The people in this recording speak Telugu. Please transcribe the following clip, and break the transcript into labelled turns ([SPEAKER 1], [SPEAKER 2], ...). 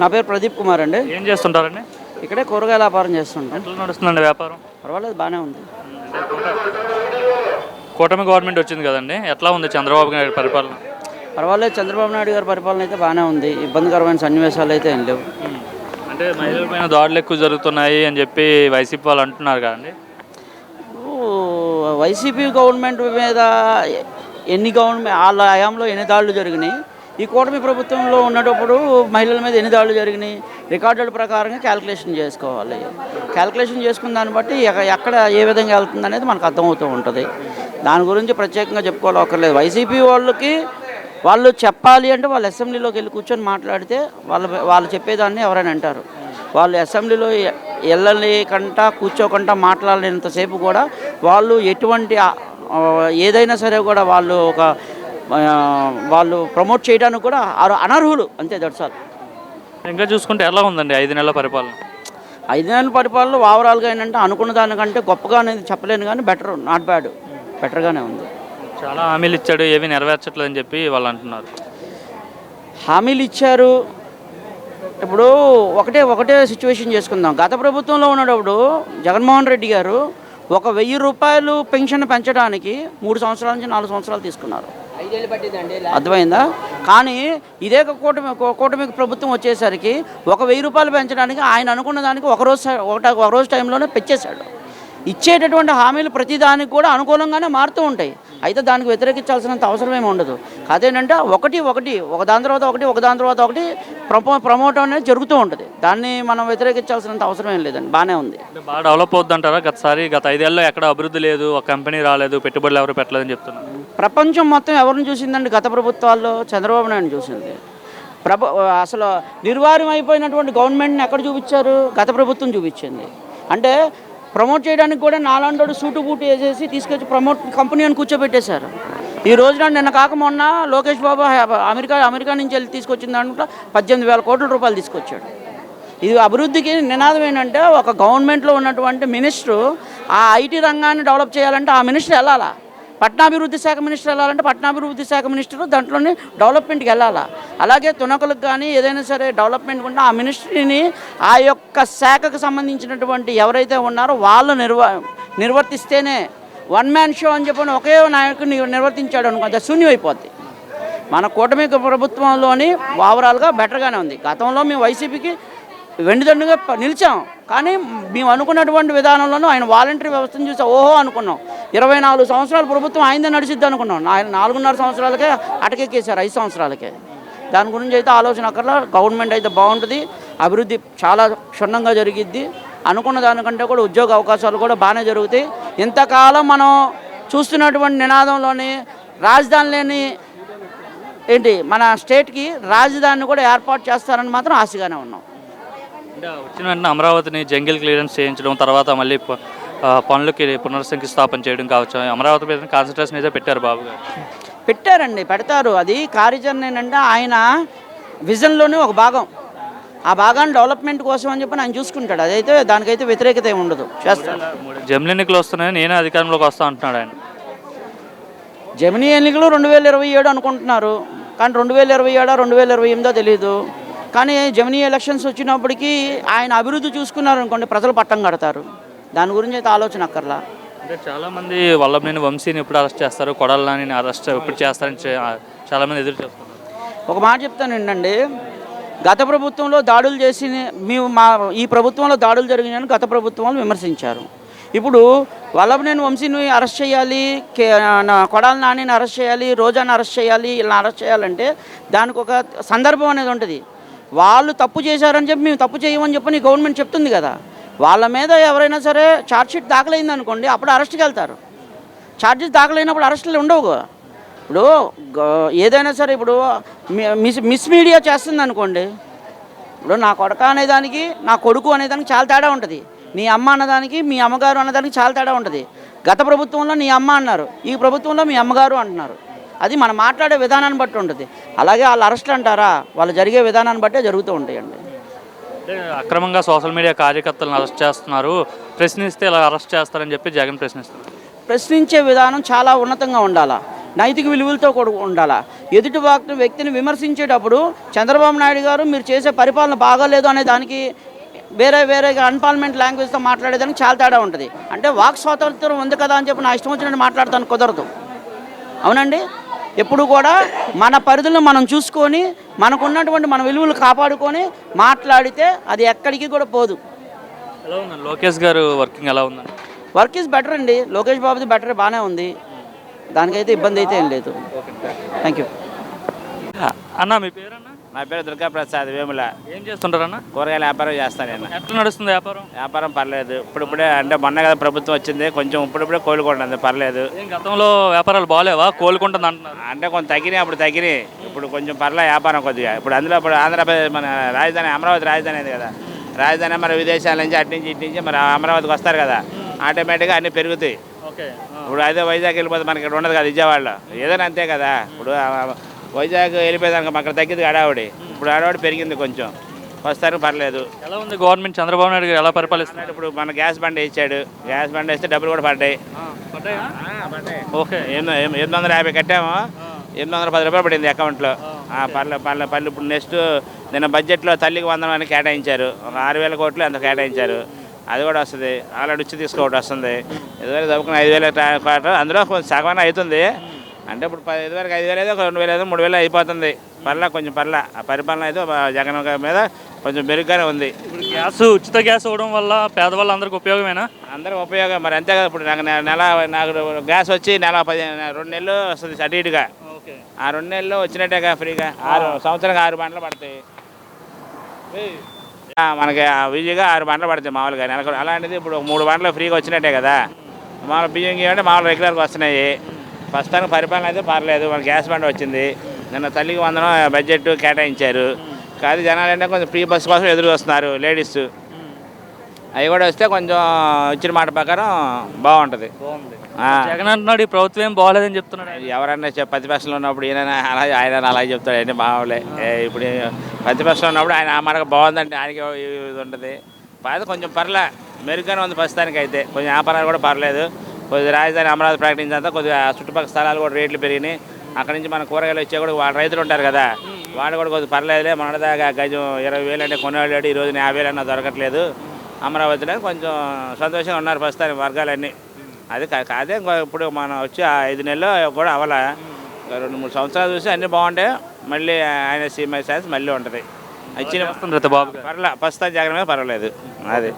[SPEAKER 1] నా పేరు ప్రదీప్ కుమార్ అండి.
[SPEAKER 2] ఏం చేస్తుంటారండి?
[SPEAKER 1] ఇక్కడే కూరగాయల వ్యాపారం చేస్తుంటాం.
[SPEAKER 2] ఎట్లా నడుస్తుందండి వ్యాపారం?
[SPEAKER 1] పర్వాలేదు బాగానే ఉంది.
[SPEAKER 2] కూటమి గవర్నమెంట్ వచ్చింది కదండి. ఎట్లా ఉంది చంద్రబాబు గారి పరిపాలన?
[SPEAKER 1] పర్వాలేదు చంద్రబాబు నాయుడు గారి పరిపాలన అయితే బాగానే ఉంది. ఇబ్బందికరమైన సన్నివేశాలు అయితే ఏం లేవు.
[SPEAKER 2] అంటే మహిళల పైన దాడులు ఎక్కువ జరుగుతున్నాయి అని చెప్పి వైసీపీ వాళ్ళు అంటున్నారు కదండి.
[SPEAKER 1] వైసీపీ గవర్నమెంట్ మీద ఎన్ని గవర్నమెంట్ వాళ్ళ హయాంలో ఎన్ని దాడులు జరిగినాయి? ఈ కూటమి ప్రభుత్వంలో ఉన్నప్పుడు మహిళల మీద ఎన్ని దాడులు జరిగినాయి? రికార్డుల ప్రకారంగా క్యాలిక్యులేషన్ చేసుకోవాలి. క్యాలిక్యులేషన్ చేసుకున్న దాన్ని బట్టి ఎక్కడ ఏ విధంగా వెళ్తుంది అనేది మనకు అర్థమవుతూ ఉంటుంది. దాని గురించి ప్రత్యేకంగా చెప్పుకోవాలి అక్కర్లేదు. వైసీపీ వాళ్ళకి వాళ్ళు చెప్పాలి అంటే వాళ్ళు అసెంబ్లీలోకి వెళ్ళి కూర్చొని మాట్లాడితే వాళ్ళ వాళ్ళు చెప్పేదాన్ని ఎవరైనా అంటారు. వాళ్ళు అసెంబ్లీలో వెళ్ళలేకుండా కూర్చోకుండా మాట్లాడలేనంతసేపు కూడా వాళ్ళు ఎటువంటి ఏదైనా సరే కూడా వాళ్ళు ఒక వాళ్ళు ప్రమోట్ చేయడానికి కూడా అనర్హులు. అంతే దర్శాలు
[SPEAKER 2] ఇంకా చూసుకుంటే ఎలా ఉందండి ఐదు నెలల పరిపాలన?
[SPEAKER 1] ఐదు నెలల పరిపాలన ఓవరాల్గా ఏంటంటే అనుకున్న దానికంటే గొప్పగా అనేది చెప్పలేను కానీ బెటర్ నాట్ బ్యాడ్. బెటర్గానే ఉంది.
[SPEAKER 2] చాలా హామీలు ఇచ్చాడు ఏవి నెరవేర్చట్లేదు అని చెప్పి వాళ్ళు అంటున్నారు.
[SPEAKER 1] హామీలు ఇచ్చారు. ఇప్పుడు ఒకటే ఒకటే సిచ్యువేషన్ చేసుకుందాం. గత ప్రభుత్వంలో ఉన్నప్పుడు జగన్మోహన్ రెడ్డి గారు ఒక వెయ్యి రూపాయలు పెన్షన్ పెంచడానికి మూడు సంవత్సరాల నుంచి నాలుగు సంవత్సరాలు తీసుకున్నారు. అర్థమైందా? కానీ ఇదే కూటమి కూటమి ప్రభుత్వం వచ్చేసరికి ఒక వెయ్యి రూపాయలు పెంచడానికి ఆయన అనుకున్న దానికి ఒక రోజు ఒకట ఒకరోజు టైంలోనే పెంచేశాడు ఇచ్చేటటువంటి హామీలు ప్రతిదానికి కూడా అనుకూలంగానే మారుతూ ఉంటాయి. అయితే దానికి వ్యతిరేకించాల్సినంత అవసరం ఏమి ఉండదు. అదేంటంటే ఒకటి ఒకటి ఒక దాని తర్వాత ఒకటి ఒక దాని తర్వాత ఒకటి ప్రమో ప్రమోట్ అనేది జరుగుతూ ఉంటుంది. దాన్ని మనం వ్యతిరేకించాల్సినంత అవసరం ఏం లేదండి. బాగానే ఉంది.
[SPEAKER 2] బాగా డెవలప్ అవుద్ది అంటారా గతసారి గత ఐదేళ్ళలో ఎక్కడ అభివృద్ధి లేదు ఒక కంపెనీ రాలేదు పెట్టుబడులు ఎవరు పెట్టలేదని చెప్తున్నారు.
[SPEAKER 1] ప్రపంచం మొత్తం ఎవరిని చూసిందండి? గత ప్రభుత్వాల్లో చంద్రబాబు నాయుడు చూసింది. ప్రభు అసలు నిర్వార్యం అయిపోయినటువంటి గవర్నమెంట్ని ఎక్కడ చూపించారు? గత ప్రభుత్వం చూపించింది. అంటే ప్రమోట్ చేయడానికి కూడా నాలాంటి సూటు బూటు వేసేసి తీసుకొచ్చి ప్రమోట్ కంపెనీ అని కూర్చోబెట్టేశారు. ఈ రోజున నిన్న కాక మొన్న లోకేష్ బాబు అమెరికా అమెరికా నుంచి వెళ్ళి తీసుకొచ్చిన దాంట్లో పద్దెనిమిది వేల కోట్ల రూపాయలు తీసుకొచ్చాడు. ఇది అభివృద్ధికి నినాదం ఏంటంటే ఒక గవర్నమెంట్లో ఉన్నటువంటి మినిస్టరు ఆ ఐటీ రంగాన్ని డెవలప్ చేయాలంటే ఆ మినిస్టర్ వెళ్ళాలా? పట్టణాభివృద్ధి శాఖ మినిస్టర్ వెళ్ళాలంటే పట్టణాభివృద్ధి శాఖ మినిస్టర్ దాంట్లోనే డెవలప్మెంట్కి వెళ్ళాలా? అలాగే తునకలకు కానీ ఏదైనా సరే డెవలప్మెంట్ ఉంటే ఆ మినిస్ట్రీని ఆ యొక్క శాఖకు సంబంధించినటువంటి ఎవరైతే ఉన్నారో వాళ్ళు నిర్వ నిర్వర్తిస్తేనే వన్ మ్యాన్ షో అని చెప్పని ఒకే నాయకుడిని నిర్వర్తించాడు అనుకో అది శూన్యం అయిపోద్ది మన కూటమి ప్రభుత్వంలోని ఓవరాల్గా బెటర్గానే ఉంది. గతంలో మేము వైసీపీకి వెండిదండుగా నిలిచాం. కానీ మేము అనుకున్నటువంటి విధానంలోనూ ఆయన వాలంటరీ వ్యవస్థను చూసి ఓహో అనుకున్నాం. ఇరవై నాలుగు సంవత్సరాల ప్రభుత్వం ఆయనదే నడిచిద్ది అనుకున్నాం. ఆయన నాలుగున్నర సంవత్సరాలకే అటకెక్కేశారు ఐదు సంవత్సరాలకే. దాని గురించి అయితే ఆలోచన అక్కర్లా. గవర్నమెంట్ అయితే బాగుంటుంది. అభివృద్ధి చాలా క్షుణ్ణంగా జరిగిద్ది. అనుకున్న దానికంటే కూడా ఉద్యోగ అవకాశాలు కూడా బాగానే జరుగుతాయి. ఇంతకాలం మనం చూస్తున్నటువంటి నినాదంలోని రాజధాని లేని ఏంటి మన స్టేట్కి రాజధానిని కూడా ఏర్పాటు చేస్తారని మాత్రం ఆశగానే ఉన్నాం.
[SPEAKER 2] అంటే వచ్చిన వెంటనే అమరావతిని జంగిల్ క్లియరెన్స్ చేయించడం తర్వాత మళ్ళీ పనులకి పునర్శంకుస్థాపన చేయడం కావచ్చు. అమరావతి మీద కాన్సన్ట్రేషన్ అయితే పెట్టారు బాబు గారు.
[SPEAKER 1] పెట్టారండి పెడతారు. అది కార్యాచరణ ఏంటంటే ఆయన విజన్లోనే ఒక భాగం. ఆ భాగాన్ని డెవలప్మెంట్ కోసం అని చెప్పి ఆయన చూసుకుంటాడు. అదైతే దానికైతే వ్యతిరేకత ఉండదు. చేస్తాడు.
[SPEAKER 2] జమిలి ఎన్నికలు వస్తున్నాయి నేనే అధికారంలోకి వస్తా అంటున్నాడు ఆయన.
[SPEAKER 1] జమినీ ఎన్నికలు రెండు వేల ఇరవై ఏడు అనుకుంటున్నారు. కానీ రెండు వేల ఇరవై ఏడో రెండు వేల ఇరవై ఎనిమిదో తెలియదు కానీ జమినీ ఎలక్షన్స్ వచ్చినప్పటికీ ఆయన అభివృద్ధి చూసుకున్నారు అనుకోండి ప్రజలు పట్టం కడతారు. దాని గురించి అయితే ఆలోచన అక్కర్లా.
[SPEAKER 2] అంటే చాలా మంది వల్లభనేని వంశీని ఎప్పుడు అరెస్ట్ చేస్తారు కొడాలని అరెస్ట్ ఎప్పుడు చేస్తారని చే- చాలా మంది ఎదురు
[SPEAKER 1] ఒక మాట చెప్తాను ఏంటండి గత ప్రభుత్వంలో దాడులు చేసి మేము మా ఈ ప్రభుత్వంలో దాడులు జరిగినాయని గత ప్రభుత్వంలో విమర్శించారు. ఇప్పుడు వల్లభనేని వంశీని అరెస్ట్ చేయాలి కొడాల నానిని అరెస్ట్ చేయాలి రోజాని అరెస్ట్ చేయాలి ఇలా అరెస్ట్ చేయాలంటే దానికి ఒక సందర్భం అనేది ఉంటుంది. వాళ్ళు తప్పు చేశారని చెప్పి మేము తప్పు చేయమని చెప్పని గవర్నమెంట్ చెప్తుంది కదా. వాళ్ళ మీద ఎవరైనా సరే ఛార్జ్షీట్ దాఖలైంది అనుకోండి అప్పుడు అరెస్ట్కి వెళ్తారు. ఛార్జెస్ దాఖలైనప్పుడు అరెస్టులు ఉండవు. కదా. ఇప్పుడు ఏదైనా సరే ఇప్పుడు మి- మిస్ మిస్ మీడియా చేస్తుంది అనుకోండి ఇప్పుడు నా కొడక అనేదానికి నా కొడుకు అనేదానికి చాలా తేడా ఉంటుంది. నీ అమ్మ అన్నదానికి మీ అమ్మగారు అన్నదానికి చాలా తేడా ఉంటుంది. గత ప్రభుత్వంలో నీ అమ్మ అన్నారు ఈ ప్రభుత్వంలో మీ అమ్మగారు అంటున్నారు. అది మనం మాట్లాడే విధానాన్ని బట్టి ఉంటుంది. అలాగే వాళ్ళు అరెస్ట్లు అంటారా? వాళ్ళు జరిగే విధానాన్ని బట్టే జరుగుతూ ఉంటాయండి.
[SPEAKER 2] అక్రమంగా సోషల్ మీడియా కార్యకర్తలను అరెస్ట్ చేస్తున్నారు. ప్రశ్నిస్తే ఇలా అరెస్ట్ చేస్తారని చెప్పి జగన్ ప్రశ్నిస్తారు
[SPEAKER 1] ప్రశ్నించే విధానం చాలా ఉన్నతంగా ఉండాలా? నైతిక విలువలతో కూడా ఉండాలా? ఎదుటి వ్యక్తి వ్యక్తిని విమర్శించేటప్పుడు చంద్రబాబు నాయుడు గారు మీరు చేసే పరిపాలన బాగాలేదు అనే దానికి వేరే వేరే అన్పార్లమెంట్ లాంగ్వేజ్తో మాట్లాడేదానికి చాలా తేడా ఉంటుంది. అంటే వాక్ స్వాతంత్రం ఉంది కదా అని చెప్పి నా ఇష్టం వచ్చినట్టు మాట్లాడతాను కుదరదు. అవునండి? ఎప్పుడు కూడా మన పరిధులను మనం చూసుకొని మనకున్నటువంటి మన విలువలు కాపాడుకొని మాట్లాడితే అది ఎక్కడికి కూడా పోదు.
[SPEAKER 2] ఎలా ఉందండి? లోకేష్ గారు వర్కింగ్ ఎలా ఉందండి?
[SPEAKER 1] వర్క్ ఈజ్ బెటర్ అండి. లోకేష్ బాబుది బెటర్ బాగానే ఉంది. దానికైతే ఇబ్బంది అయితే ఏం లేదు. థ్యాంక్ యూ
[SPEAKER 2] అన్న మీ పేరన్నా?
[SPEAKER 3] నా పేరు దుర్గా ప్రసాద్ వేముల.
[SPEAKER 2] ఏం చేస్తుంటారన్న?
[SPEAKER 3] కూరగాయల వ్యాపారం చేస్తాను నేను.
[SPEAKER 2] ఎట్లా నడుస్తుంది వ్యాపారం?
[SPEAKER 3] వ్యాపారం పర్లేదు. ఇప్పుడిప్పుడే అంటే మొన్న కదా ప్రభుత్వం వచ్చింది. కొంచెం ఇప్పుడిప్పుడే కోలుకుంటుంది. పర్లేదు.
[SPEAKER 2] గతంలో వ్యాపారాలు బాగాలేవా కోలుకుంటుంది అంటున్నారు.
[SPEAKER 3] అంటే కొంచెం తగ్గినాయి అప్పుడు తగ్గినాయి. ఇప్పుడు కొంచెం పర్లే వ్యాపారం కొద్దిగా. ఇప్పుడు అందులో ఇప్పుడు ఆంధ్రప్రదేశ్ మన రాజధాని అమరావతి రాజధాని అయింది కదా. రాజధాని మరి విదేశాల నుంచి అటు నుంచి ఇటు నుంచి మరి అమరావతికి వస్తారు కదా. ఆటోమేటిక్గా అన్నీ పెరుగుతాయి.
[SPEAKER 2] ఓకే
[SPEAKER 3] ఇప్పుడు అదే వైజాగ్ వెళ్ళిపోతే మనకి ఇక్కడ ఉండదు కదా విజయవాడలో. ఏదైనా అంతే కదా. ఇప్పుడు వైజాగ్ వెళ్ళిపోయేదానికి అక్కడ తగ్గింది హడావుడి. ఇప్పుడు హడావుడి పెరిగింది కొంచెం. వస్తారు పర్లేదు.
[SPEAKER 2] ఎలా ఉంది గవర్నమెంట్? చంద్రబాబు నాయుడు గారు ఎలా పరిపాలిస్తున్నారు?
[SPEAKER 3] ఇప్పుడు మన గ్యాస్ బండి ఇచ్చాడు గ్యాస్ బండి వేస్తే డబ్బులు కూడా పడ్డాయి.
[SPEAKER 2] ఓకే.
[SPEAKER 3] ఎనిమిది వందల యాభై కట్టాము. ఎనిమిది వందల పది రూపాయలు పడింది అకౌంట్లో. పర్లే పర్లే పర్లే. ఇప్పుడు నెక్స్ట్ నిన్న బడ్జెట్లో తల్లికి వందనం అని కేటాయించారు. ఒక ఆరు వేల కోట్లు అంత కేటాయించారు. అది కూడా వస్తుంది. ఆల్రెడీ వచ్చి తీసుకోవడం వస్తుంది. ఇదివరకు చదువుకున్న ఐదు వేల అందులో కొంచెం సగం అవుతుంది. అంటే ఇప్పుడు పది ఇదివరకు ఐదు వేలు అయితే ఒక రెండు వేలు అయితే మూడు వేలు అయిపోతుంది. పర్లా కొంచెం పర్లా. ఆ పరిపాలన అయితే జగన్ మీద కొంచెం మెరుగ్గానే ఉంది.
[SPEAKER 2] ఇప్పుడు గ్యాస్ ఉచిత గ్యాస్ ఇవ్వడం వల్ల పేదవాళ్ళందరికీ ఉపయోగమేనా?
[SPEAKER 3] అందరూ ఉపయోగం. మరి అంతే కదా ఇప్పుడు నాకు నెల నాకు గ్యాస్ వచ్చి నెల పది రెండు నెలలు వస్తుంది అటు ఇటుగా.
[SPEAKER 2] ఓకే.
[SPEAKER 3] ఆ రెండు నెలలు వచ్చినట్టేగా ఫ్రీగా. ఆరు సంవత్సరానికి ఆరు బండ్లు పడతాయి. మనకి ఆ ఈజీగా ఆరు బండ్లు పడతాయి మామూలుగా. నెలకు అలాంటిది ఇప్పుడు మూడు బండ్లు ఫ్రీగా వచ్చినట్టే కదా. మామూలు బియ్యం అంటే మామూలు రెగ్యులర్గా వస్తున్నాయి. ప్రస్తుతానికి పరిపాలన అయితే పర్లేదు. మన గ్యాస్ బండ్ వచ్చింది. నిన్న తల్లికి వందనం బడ్జెట్ కేటాయించారు. కాదు జనాలు అంటే కొంచెం ఫ్రీ బస్ కోసం ఎదురు వస్తున్నారు లేడీస్. అవి కూడా వస్తే కొంచెం ఇచ్చిన మాట ప్రకారం బాగుంటుంది.
[SPEAKER 2] జగన్ అంటున్నాడు ఈ ప్రభుత్వం ఏం బాగాలేదని చెప్తున్నాడు.
[SPEAKER 3] ఎవరన్నా ప్రతిపక్షంలో ఉన్నప్పుడు ఈయన అలా ఆయన అలాగే చెప్తాడు మామూలే ఏ, ఇప్పుడు ప్రతిపక్షంలో ఉన్నప్పుడు ఆయన ఆ మాట బాగుందంటే ఆయనకి ఇది ఉంటుంది. కొంచెం పర్లే. మెరుగ్గానే ఉంది ప్రస్తుతానికి అయితే కొంచెం వ్యాపారాలు కూడా పర్లేదు. కొద్దిగా రాజధాని అమరావతి ప్రకటించాక కొద్దిగా చుట్టుపక్కల స్థలాలు కూడా రేట్లు పెరిగినాయి. అక్కడి నుంచి మన కూరగాయలు వచ్చే కూడా వాళ్ళ రైతులు ఉంటారు కదా. వాళ్ళు కూడా కొద్దిగా పర్లేదులే మొన్నదాకా గజం ఇరవై వేలు అంటే కొనేవాళ్ళు ఈ రోజు యాభై వేలు అన్నా దొరకట్లేదు. అమరావతిలో కొంచెం సంతోషంగా ఉన్నారు ప్రస్తుతానికి వర్గాలన్నీ. అది కాదే ఇప్పుడు మనం వచ్చి ఐదు నెలలు కూడా అవలా. రెండు మూడు సంవత్సరాలు చూసి అన్నీ బాగుంటాయి మళ్ళీ ఆయన సీఎం ఛాన్స్ మళ్ళీ ఉంటుంది.
[SPEAKER 2] గారు
[SPEAKER 3] పర్లే ప్రస్తుతం జగన్ మీద పర్వాలేదు. అది.